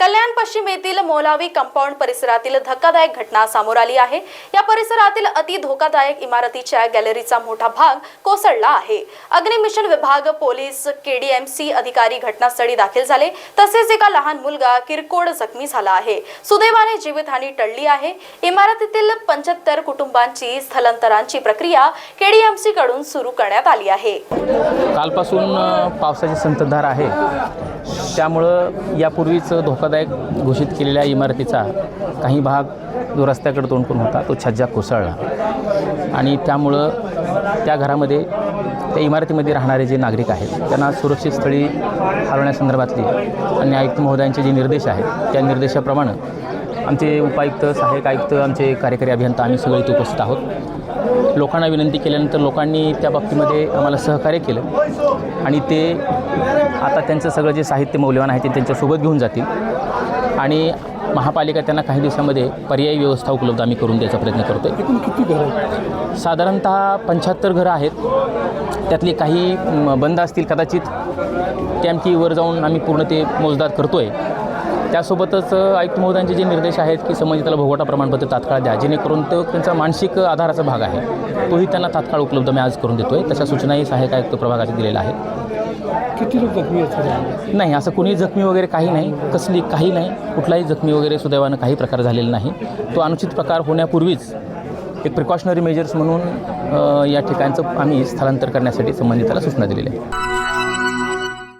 कल्याण पश्चिम येथील मोलावी कंपाऊंड परिसरातील धक्कादायक घटना समोर आली आहे. या परिसरातील अति धोकादायक इमारतीच्या गॅलरीचा मोठा भाग कोसळला आहे. अग्निमिशन विभाग पोलीस केडीएमसी अधिकारी घटनास्थळी दाखल झाले. तसेच एका लहान मुलगा किरकोळ जखमी झाला आहे. सुदैवाने जीवितहानी टळली आहे. इमारतीतील पंच्याहत्तर कुटुंबांची स्थलांतरांची प्रक्रिया केडीएमसी कडून सुरू करण्यात आली आहे. कालपासून पावसाची संततधार आहे. त्यामुळं यापूर्वीच धोकादायक घोषित केलेल्या इमारतीचा काही भाग जो रस्त्याकडे तोंड करून होता तो छज्जा कोसळला. आणि त्यामुळं त्या घरामध्ये त्या इमारतीमध्ये राहणारे जे नागरिक आहेत त्यांना सुरक्षित स्थळी हलवण्यासंदर्भातले आणि आयुक्त महोदयांचे जे निर्देश आहेत त्या निर्देशाप्रमाणे आमचे उपायुक्त सहाय्यक आयुक्त आमचे कार्यकारी अभियंता आम्ही सगळे इथे उपस्थित आहोत. लोकांना विनंती केल्यानंतर लोकांनी त्या बाबतीमध्ये आम्हाला सहकार्य केलं आणि ते आता त्यांचं सगळं जे साहित्य मौल्यवान आहे ते त्यांच्यासोबत घेऊन जातील. आणि महापालिका त्यांना काही दिवसामध्ये पर्यायी व्यवस्था उपलब्ध आम्ही करून द्यायचा प्रयत्न करतो आहे एकूण किती घरं साधारणतः पंच्याहत्तर घरं आहेत. त्यातली काही बंद असतील कदाचित. ते वर जाऊन आम्ही पूर्ण ते मोजदाद करतो आहे त्यासोबतच आयुक्त महोदयांचे जे निर्देश आहेत की संबंधिताला भोगवटा प्रमाणपत्र तात्काळ द्या जेणेकरून तो त्यांचा मानसिक आधाराचा भाग आहे तोही त्यांना तात्काळ उपलब्ध मी आज करून देतो आहे तशा सूचनाही सहाय्यक आयुक्त प्रभागाचे दिलेल्या आहेत. किती लोक जखमी? नाही असं कुणी जखमी वगैरे काही नाही कसली काही नाही कुठलाही जखमी वगैरे सुदैवानं काही प्रकार झालेला नाही. तो अनुचित प्रकार होण्यापूर्वीच एक प्रिकॉशनरी मेजर्स म्हणून या ठिकाणचं आम्ही स्थलांतर करण्यासाठी संबंधिताला सूचना दिलेल्या आहे